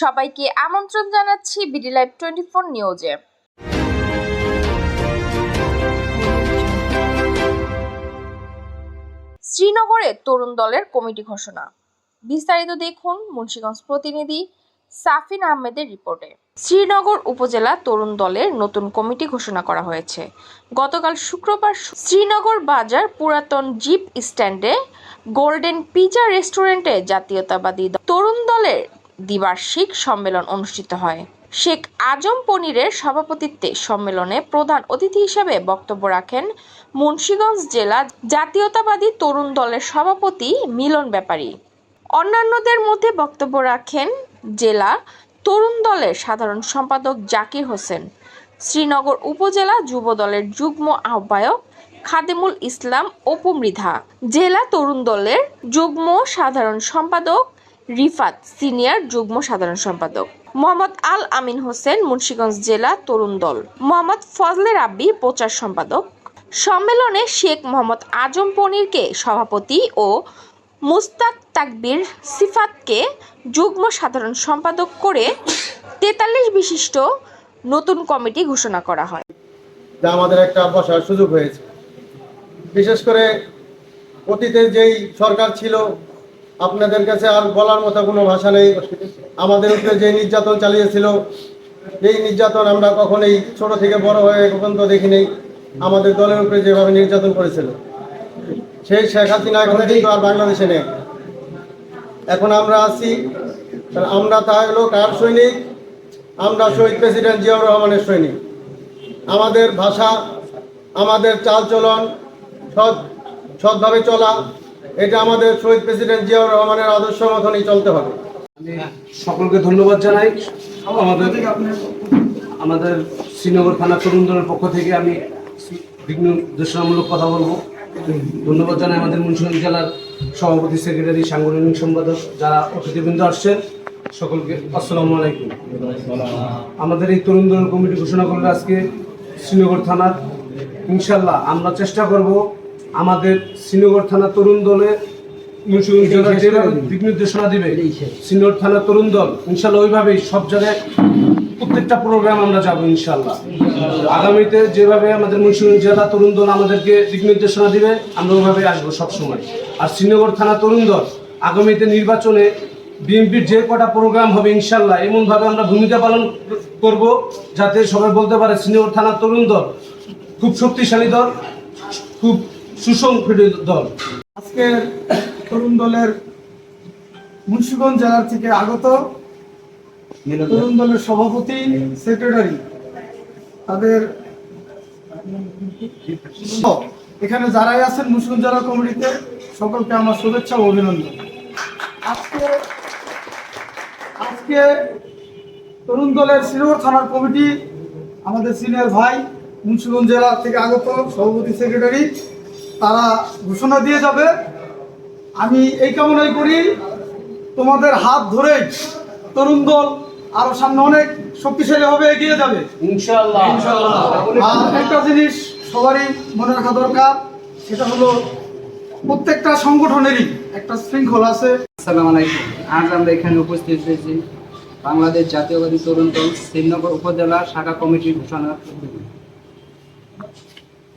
সবাইকে আমন্ত্রণ জানাচ্ছি বিডি লাইভ টোয়েন্টি ফোর নিউজে। শ্রীনগরে তরুণ দলের কমিটি ঘোষণা। বিস্তারিত দেখুন মুন্সীগঞ্জ প্রতিনিধি সাফিন আহমেদের রিপোর্টে। শ্রীনগর উপজেলা তরুণ দলের নতুন কমিটি ঘোষণা করা হয়েছে। গতকাল শুক্রবার শ্রীনগর বাজার পুরাতন জিপ স্ট্যান্ডে গোল্ডেন পিজা রেস্টুরেন্টে জাতীয়তাবাদী তরুণ দলের দ্বিবার্ষিক সম্মেলন অনুষ্ঠিত হয়। শেখ আজম পনিরের সভাপতিত্বে সম্মেলনে প্রধান অতিথি হিসেবে বক্তব্য রাখেন মুন্সীগঞ্জ জেলা জাতীয়তাবাদী তরুণ দলের সভাপতি মিলন ব্যাপারী। অন্যান্যদের মধ্যে বক্তব্য রাখেন জেলা তরুণ দলের সাধারণ সম্পাদক জাকির হোসেন, শ্রীনগর উপজেলা যুব দলের যুগ্ম আহ্বায়ক খাদেমুল ইসলাম অপু মৃধা, জেলা তরুণ দলের যুগ্ম সাধারণ সম্পাদক রিফাত, সিনিয়র যুগ্ম সাধারণ সম্পাদক। মোহাম্মদ আল আমিন হোসেন, মুন্সিগঞ্জ জেলা তরুণ দল। মোহাম্মদ ফজলে রাব্বি, প্রচার সম্পাদক। সম্মেলনে শেখ মোহাম্মদ আজম পনিরকে সভাপতি ও মুস্তাক তাকবির সিফাতকে যুগ্ম সাধারণ সম্পাদক করে তেতাল্লিশ বিশিষ্ট নতুন কমিটি ঘোষণা করা হয়। আমাদের একটা বসার সুযোগ হয়েছে। বিশেষ করে অতীতে যেই সরকার ছিল আপনাদের কাছে আর বলার মতো কোনো ভাষা নেই। আমাদের উপরে যে নির্যাতন চালিয়েছিল এই নির্যাতন আমরা কখনোই ছোট থেকে বড় হয়ে পর্যন্ত দেখি নেই আমাদের দলের উপরে যেভাবে নির্যাতন করেছিল সেই শেখ হাসিনা এখন কিন্তু আর বাংলাদেশে নেই। এখন আমরা আছি আমরা তা হলো কার সৈনিক আমরা শহীদ প্রেসিডেন্ট জিয়াউর রহমানের সৈনিক। আমাদের ভাষা আমাদের চালচলন সৎ সৎভাবে চলা এটা আমাদের শহীদ প্রেসিডেন্ট জিয়াউর রহমানের আদর্শ মতনই চলতে হবে। সকলকে ধন্যবাদ জানাই। আমাদের আমাদের শ্রীনগর থানা তরুণ দলের পক্ষ থেকে আমি দিক নির্দেশনামূলক কথা বলব। ধন্যবাদ জানাই আমাদের মুন্সিগঞ্জ জেলার সভাপতি সেক্রেটারি, সাংগঠনিক সম্পাদক যারা অতিথিবৃন্দ আসছেন। সকলকে আসসালামু আলাইকুম। আমাদের এই তরুণ কমিটি ঘোষণা করবে আজকে শ্রীনগর থানার। ইনশাল্লাহ আমরা চেষ্টা করব আমাদের শ্রীনগর থানা তরুণ দলে দিক নির্দেশনা দিবে শ্রীনগর থানা তরুণ দল ইনশাল্লাহ ওইভাবেই সব জায়গায় প্রত্যেকটা প্রোগ্রাম আমরা যাব ইনশাল্লাহ। আগামীতে যেভাবে আমাদের মুন্সিগঞ্জ জেলা তরুণ দল আমাদেরকে দিক নির্দেশনা দিবে আমরা ওইভাবে আসব সবসময়। আর শ্রীনগর থানা তরুণ দল আগামীতে নির্বাচনে বিএনপির যে কটা প্রোগ্রাম হবে ইনশাল্লাহ এমনভাবে আমরা ভূমিকা পালন করব যাতে সবাই বলতে পারে শ্রীনগর থানা তরুণ দল খুব শক্তিশালী দল খুব সুসংগঠিত দল। আজকে তরুণ দলের মুন্সিগঞ্জ জেলার থেকে আগত তরুণ দলের সভাপতি সেক্রেটারি তাদের এখানে যারাই আছেন মুন্সিগঞ্জ জেলা কমিটিতে সকলকে আমার শুভেচ্ছা ও অভিনন্দন। আজকে আজকে তরুণ দলের শ্রীনগর থানার কমিটি আমাদের সিনিয়র ভাই মুন্সিগঞ্জ জেলা থেকে আগত সভাপতি সেক্রেটারি তারা ঘোষণা দিয়ে যাবে। আমি এই কামনাই করি তোমাদের হাত ধরে তরুণ দল আরও সামনে অনেক শক্তিশালী হবে এগিয়ে যাবে। আর একটা জিনিস সবারই মনে রাখা দরকার সেটা হলো প্রত্যেকটা সংগঠনেরই একটা শৃঙ্খলা আছে। আসসালামু আলাইকুম। আজ আমরা এখানে উপস্থিত হয়েছি বাংলাদেশ জাতীয়বাদী তরুণ দল শ্রীনগর উপজেলা শাখা কমিটির ঘোষণা।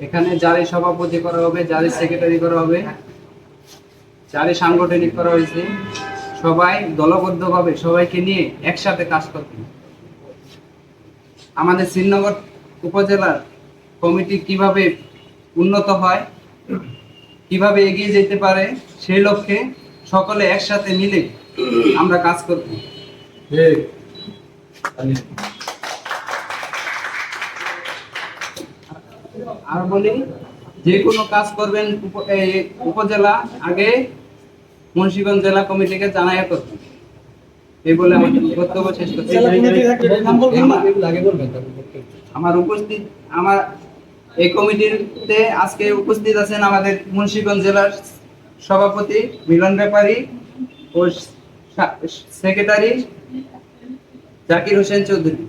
এখানে যারই সভাপতি করা হবে, যারই সেক্রেটারি করা হবে, যারই সাংগঠনিক করা হয়েছে, সবাই দলবদ্ধভাবে সবাইকে নিয়ে একসাথে কাজ করবে। আমাদের শ্রীনগর উপজেলার কমিটি কীভাবে উন্নত হয়, কীভাবে এগিয়ে যেতে পারে, সেই লক্ষ্যে সকলে একসাথে মিলে আমরা কাজ করব। আর বলি যে কোনো কাজ করবেন উপজেলা আগে মুন্সিগঞ্জ জেলা কমিটিকে জানাইয়া করবেন। এই বলে আমার বক্তব্য শেষ করছি? আমার উপস্থিত আমার এই কমিটিতে আজকে উপস্থিত আছেন আমাদের মুন্সিগঞ্জ জেলার সভাপতি মিলন ব্যাপারী ও সেক্রেটারি জাকির হোসেন চৌধুরী।